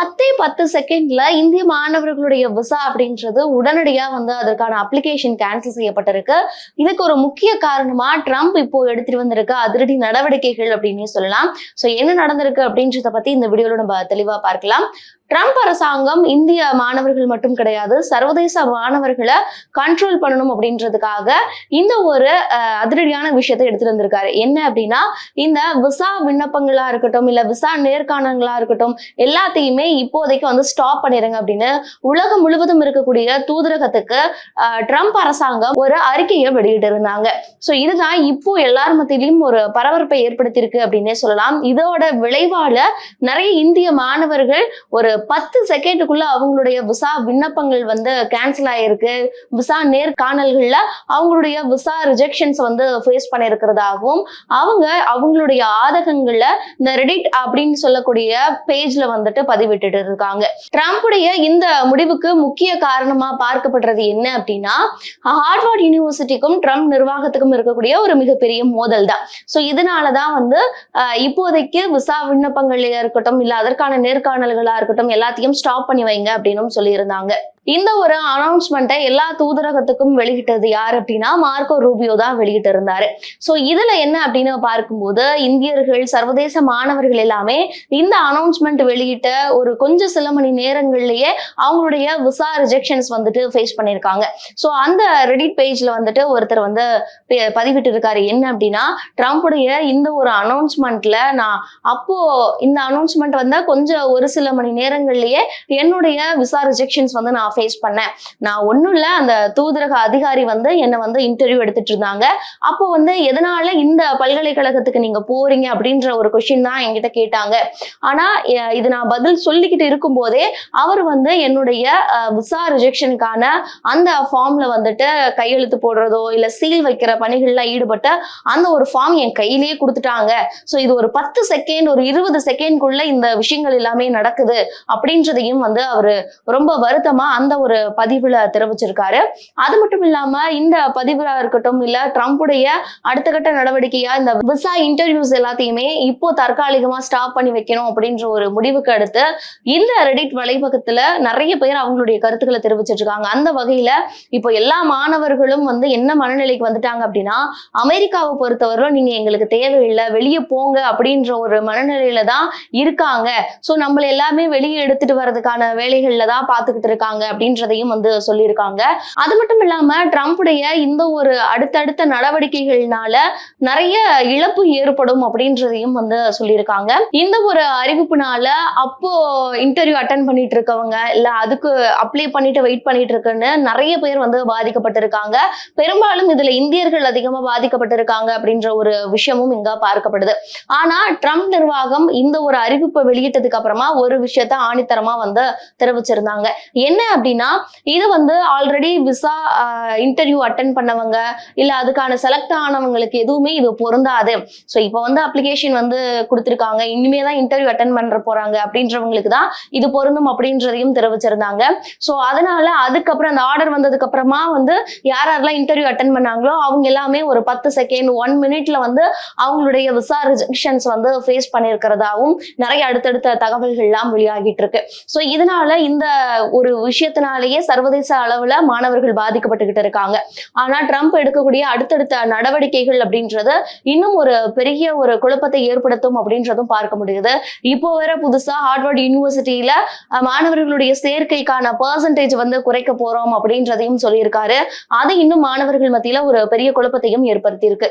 பத்தே பத்து செகண்ட்ல இந்திய மாணவர்களுடைய விசா அப்படின்றது உடனடியா வந்து அதற்கான அப்ளிகேஷன் கேன்சல் செய்யப்பட்டிருக்கு. இதுக்கு ஒரு முக்கிய காரணமா ட்ரம்ப் இப்போ எடுத்துட்டு வந்திருக்க அதிரடி நடவடிக்கைகள் அப்படின்னே சொல்லலாம். சோ என்ன நடந்திருக்கு அப்படின்றத பத்தி இந்த வீடியோல நம்ம தெளிவா பார்க்கலாம். ட்ரம்ப் அரசாங்கம் இந்திய மாணவர்கள் மட்டும் கிடையாது சர்வதேச மாணவர்களை கண்ட்ரோல் பண்ணணும் அப்படின்றதுக்காக இந்த ஒரு அஹ், அதிரடியான விஷயத்தை எடுத்துட்டு வந்திருக்காரு. என்ன அப்படின்னா இந்த விசா விண்ணப்பங்களா இருக்கட்டும் இல்ல விசா நேர்காணல்களா இருக்கட்டும் எல்லாத்தையுமே இப்போதைக்கு வந்து ஸ்டாப் பண்ணிருங்க அப்படின்னு உலகம் முழுவதும் இருக்கக்கூடிய தூதரகத்துக்கு ட்ரம்ப் அரசாங்கம் ஒரு அறிக்கையை வெளியிட்டு இருந்தாங்க. ஸோ இதுதான் இப்போ எல்லார் மத்தியிலும் ஒரு பரபரப்பை ஏற்படுத்தியிருக்கு அப்படின்னே சொல்லலாம். இதோட விளைவால நிறைய இந்திய மாணவர்கள் ஒரு பத்து செகண்டுக்குள்ள அவங்களுடைய விசா விண்ணப்பங்கள் வந்து கேன்சல் ஆயிருக்கு. விசா நேர்காணல்கள்ல அவங்களுடைய விசா ரிஜெக்ஷன்ஸ் வந்து ஃபேஸ் பண்ணியிருக்கிறதாகவும் அவங்க அவங்களுடைய ஆதகங்கள்ல இந்த ரெடிட் அப்படின்னு சொல்லக்கூடிய பேஜ்ல வந்துட்டு பதிவிட்டுட்டு இருக்காங்க. ட்ரம்ப்புடைய இந்த முடிவுக்கு முக்கிய காரணமா பார்க்கப்படுறது என்ன அப்படின்னா ஹார்வர்ட் யூனிவர்சிட்டிக்கும் ட்ரம்ப் நிர்வாகத்துக்கும் இருக்கக்கூடிய ஒரு மிகப்பெரிய மோதல் தான் ஸோ இதனாலதான் வந்து இப்போதைக்கு விசா விண்ணப்பங்கள்லயா இருக்கட்டும் இல்ல அதற்கான நேர்காணல்களா இருக்கட்டும் எல்லாத்தையும் ஸ்டாப் பண்ணி வைங்க அப்படின்னும் சொல்லியிருந்தாங்க. இந்த ஒரு அனௌன்ஸ்மெண்ட்டை எல்லா தூதரகத்துக்கும் வெளியிட்டது யார் அப்படின்னா மார்க்கோ ரூபியோ தான் வெளியிட்டு இருந்தாரு ஸோ இதுல என்ன அப்படின்னு பார்க்கும்போது இந்தியர்கள் சர்வதேச மாணவர்கள் எல்லாமே இந்த அனௌன்ஸ்மெண்ட் வெளியிட்ட ஒரு கொஞ்சம் சில மணி நேரங்கள்லயே அவங்களுடைய விசா ரிஜெக்ஷன்ஸ் வந்துட்டு ஃபேஸ் பண்ணியிருக்காங்க. ஸோ அந்த ரெடிட் பேஜ்ல வந்துட்டு ஒருத்தர் வந்து பதிவிட்டு இருக்காரு என்ன அப்படின்னா ட்ரம்ப்புடைய இந்த ஒரு அனௌன்ஸ்மெண்ட்ல நான் அப்போ இந்த அனௌன்ஸ்மெண்ட் வந்து கொஞ்சம் ஒரு சில மணி நேரங்கள்லயே என்னுடைய விசா ரிஜெக்ஷன்ஸ் வந்து நான் ஃபேஸ் பண்ணேன். நான் ஒன்றும் இல்லை அந்த தூதரக அதிகாரி வந்து என்னை வந்து இன்டர்வியூ எடுத்துட்டு இருந்தாங்க. அப்போ வந்து எதனால இந்த பல்கலைக்கழகத்துக்கு நீங்க போறீங்க அப்படின்ற ஒரு கொஷின் தான் என்கிட்ட கேட்டாங்க. ஆனா இது நான் பதில் சொல்லிக்கிட்டு இருக்கும்போதே அவர் வந்து என்னுடைய விசா ரிஜெக்ஷனுக்கான அந்த ஃபார்ம்ல வந்துட்டு கையெழுத்து போடுறதோ இல்ல சீல் வைக்கிற பணிகள்ல ஈடுபட்ட அந்த ஒரு ஃபார்ம் என் கையிலேயே கொடுத்துட்டாங்க. ஸோ இது ஒரு பத்து செகண்ட் ஒரு இருபது செகண்ட்குள்ள இந்த விஷயங்கள் எல்லாமே நடக்குது அப்படின்றதையும் வந்து அவர் ரொம்ப வருத்தமா அந்த ஒரு பதிவுல தெரிவிச்சிருக்காரு. அது மட்டும் இல்லாம இந்த பதிவுல இருக்கட்டும் இல்ல ட்ரம்ப்புடைய அடுத்த கட்ட நடவடிக்கையா இந்த விசா இன்டர்வியூஸ் எல்லாத்தையுமே இப்போ தற்காலிகமா ஸ்டாப் பண்ணி வைக்கணும் அப்படின்ற ஒரு முடிவுக்கு அடுத்து இந்த ரெடிட் வலைப்பக்கத்துல நிறைய பேர் அவங்களுடைய கருத்துக்களை தெரிவிச்சிட்டு இருக்காங்க அந்த வகையில இப்போ எல்லா மாணவர்களும் வந்து என்ன மனநிலைக்கு வந்துட்டாங்க அப்படின்னா அமெரிக்காவை பொறுத்தவரை நீங்க எங்களுக்கு தேவையில்லை வெளியே போங்க அப்படின்ற ஒரு மனநிலையில தான் இருக்காங்க. ஸோ நம்மள எல்லாமே வெளியே எடுத்துட்டு வர்றதுக்கான வேலைகள்ல தான் பார்த்துக்கிட்டு இருக்காங்க. அப்படின்றதையும் வந்து சொல்லியிருக்காங்க. அது மட்டும் இல்லாம ட்ரம்ப்புடைய இந்த ஒரு அடுத்தடுத்த நடவடிக்கைகள்னால நிறைய இழப்பு ஏற்படும் அப்படின்றதையும் வந்து சொல்லியிருக்காங்க. இந்த ஒரு அறிவிப்புனால அப்போ இன்டர்வியூ அட்டன் பண்ணிட்டு இருக்கவங்க இல்ல அதுக்கு அப்ளை பண்ணிட்டு வெயிட் பண்ணிட்டு இருக்குன்னு நிறைய பேர் வந்து பாதிக்கப்பட்டிருக்காங்க. பெரும்பாலும் இதுல இந்தியர்கள் அதிகமா பாதிக்கப்பட்டிருக்காங்க அப்படின்ற ஒரு விஷயமும் இங்க பார்க்கப்படுது. ஆனா ட்ரம்ப் நிர்வாகம் இந்த ஒரு அறிவிப்பை வெளியிட்டதுக்கு அப்புறமா ஒரு விஷயத்த ஆணித்தரமா வந்து தெரிவிச்சிருந்தாங்க. என்ன அப்படின்னா இது வந்து ஆல்ரெடி விசா இன்டர்வியூ அட்டன் பண்ணவங்க இல்ல அதுக்கான செலக்ட் ஆனவங்களுக்கு எதுவுமே இது பொருந்தாது. ஸோ இப்போ வந்து அப்ளிகேஷன் வந்து கொடுத்துருக்காங்க. இனிமே தான் இன்டர்வியூ அட்டன் பண்ற போறாங்க அப்படின்றவங்களுக்கு தான் இது பொருந்தும் அப்படின்றதையும் தெரிவிச்சிருந்தாங்க. ஸோ அதனால அதுக்கப்புறம் அந்த ஆர்டர் வந்ததுக்கு அப்புறமா வந்து யார் யாரெல்லாம் இன்டர்வியூ அட்டன் பண்ணாங்களோ அவங்க எல்லாமே ஒரு பத்து செகண்ட் ஒன் மினிட்ல வந்து அவங்களுடைய விசா ரிஜெக்ஷன்ஸ் வந்து ஃபேஸ் பண்ணியிருக்கிறதாவும் நிறைய அடுத்தடுத்த தகவல்கள்லாம் வெளியாகிட்டு இருக்கு. ஸோ இதனால இந்த ஒரு விஷயத்தினாலேயே சர்வதேச அளவுல மாணவர்கள் பாதிக்கப்பட்டுக்கிட்டு இருக்காங்க. ஆனா ட்ரம்ப் எடுக்கக்கூடிய அடுத்தடுத்த நடவடிக்கைகள் அப்படின்றது இன்னும் ஒரு பெரிய ஒரு குழப்பத்தை ஏற்படுத்தும் அப்படின்றதும் பார்க்க முடியுது. இப்போ வர புதுசா ஹார்வர்ட் யூனிவர்சிட்டியில மாணவர்களுடைய சேர்க்கைக்கான பர்சன்டேஜ் வந்து குறைக்க போறோம் அப்படின்றதையும் சொல்லியிருக்காரு. அது இன்னும் மாணவர்கள் மத்தியில ஒரு பெரிய குழப்பத்தையும் ஏற்படுத்தியிருக்கு.